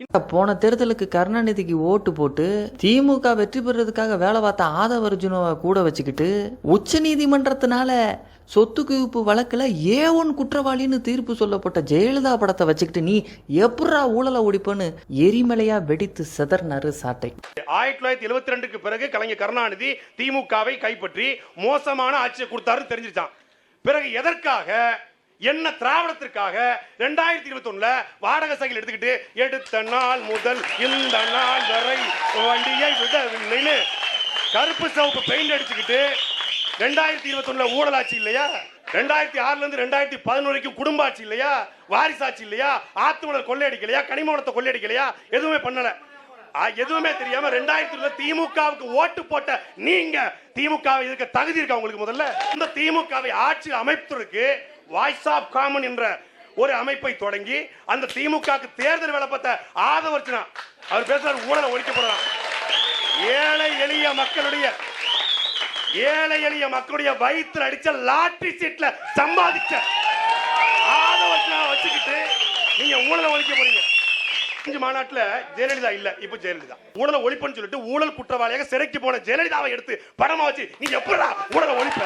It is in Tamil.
போன தேர்தலுக்கு கருணாநிதிக்கு ஓட்டு போட்டு திமுக வெற்றி பெறதுக்காக வேலை பார்த்த ஆதவ அர்ஜுனவை கூட வச்சுக்கிட்டு உச்ச நீதிமன்றத்தினால சொத்து குவிப்பு வழக்கில் ஏ ஒன் குற்றவாளின்னு தீர்ப்பு சொல்லப்பட்ட ஜெயலலிதா படத்தை வச்சுக்கிட்டு நீ எப்படா ஊழலை ஒடிப்பன்னு எரிமலையா வெடித்து செதர்னாரு சாட்டை. ஆயிரத்தி தொள்ளாயிரத்தி எழுபத்தி ரெண்டுக்கு பிறகு கலைஞர் கருணாநிதி திமுகவை கைப்பற்றி மோசமான ஆட்சியை கொடுத்தாருன்னு தெரிஞ்சிருச்சான் பிறகு எதற்காக என்ன திராவிடத்திற்காக ரெண்டாயிரத்தி இருபத்தி ஒண்ணுல வாடகை சைக்கிள் எடுத்துக்கிட்டு எடுத்த நாள் முதல் இந்த நாள் வரை வண்டியை விடவில்லைன்னு கருப்பு சிவப்பு பெயிண்ட் அடிச்சுக்கிட்டு ரெண்டாயிரத்தி இருபத்தி ஒண்ணுல ஊழலாச்சு இல்லையா? ரெண்டாயிரத்தி ஆறுல இருந்து ரெண்டாயிரத்தி பதினொன்று வரைக்கும் குடும்ப ஆட்சி இல்லையா? வாரிசாட்சி இல்லையா? ஆத்துமணல் கொள்ளையடிக்கலையா? கனிமவளத்தை கொள்ளையடிக்கலையா? எதுவுமே பண்ணல. எதுவுமே தெரியாம ரெண்டாயிரத்தி திமுகவுக்கு ஓட்டு போட்ட நீங்க திமுக இருக்க தகுதி இருக்கா உங்களுக்கு முதல்ல? இந்த திமுகவை ஆட்சி அமைப்பதற்கு வாய்ஸ் ஆஃப் காமன் என்ற ஒரு அமைப்பை தொடங்கி அந்த திமுகவுக்கு தேர்தல் வேலை பார்த்த ஆதவர்ச்சனா அவர் பேசுறாரு ஊழலை ஒழிக்க ஏழை எளிய மக்களுடைய ஏழை எளிய மக்களுடைய வயிற்றுல அடிச்ச லாட்டரி சீட்ல சம்பாதிச்ச ஆதவர்ச்சினா வச்சுக்கிட்டு நீங்க ஊழலை ஒழிக்க போறீங்க. அஞ்சு மாநாட்டில் ஜெயலலிதா இல்ல இப்ப ஜெயலலிதா. ஊழலை ஒழிப்புன்னு சொல்லிட்டு ஊழல் குற்றவாளியாக சிறைக்கு போன ஜெயலலிதாவை எடுத்து படமா வச்சு நீ எப்படா ஊழலை ஒழிப்ப?